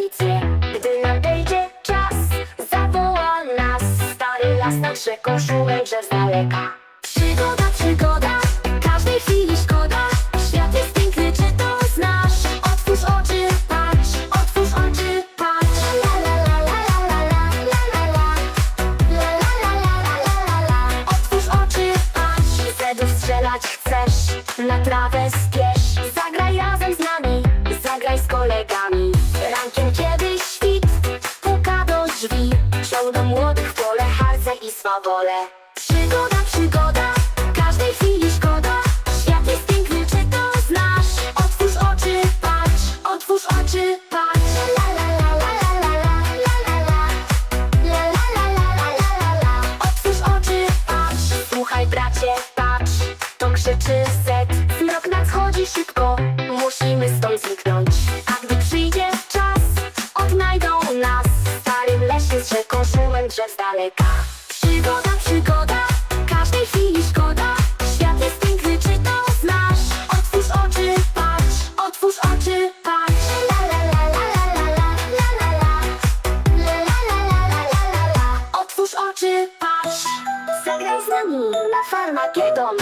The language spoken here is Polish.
ambicje Gdy nadejdzie czas Zawoła nas Stary las na krze koszulę że z daleka Przygoda, przygoda Każdej chwili szkoda Świat jest piękny, czy to znasz? Otwórz oczy, patrz Otwórz oczy, patrz La la la la la la la la la la La la la la la Otwórz oczy, patrz Sedów strzelać chcesz Na trawę spiesz Ciągną młodych pole Harce i swawole Przygoda, przygoda Każdej chwili szkoda Świat jest piękny, czy to znasz? Otwórz oczy, patrz Otwórz oczy, patrz la la la la la la La la la la la la la la Otwórz oczy, patrz Słuchaj bracie, patrz To krzyczy set Mrok nadchodzi szybko rzeką Szumem drzew z daleka Przygoda, przygoda Każdej chwili szkoda Świat jest piękny, czy to znasz? Otwórz oczy, patrz Otwórz oczy, patrz La la la la la la la la la La la la la la la la la Otwórz oczy, patrz Zagraj z nami na farmagedon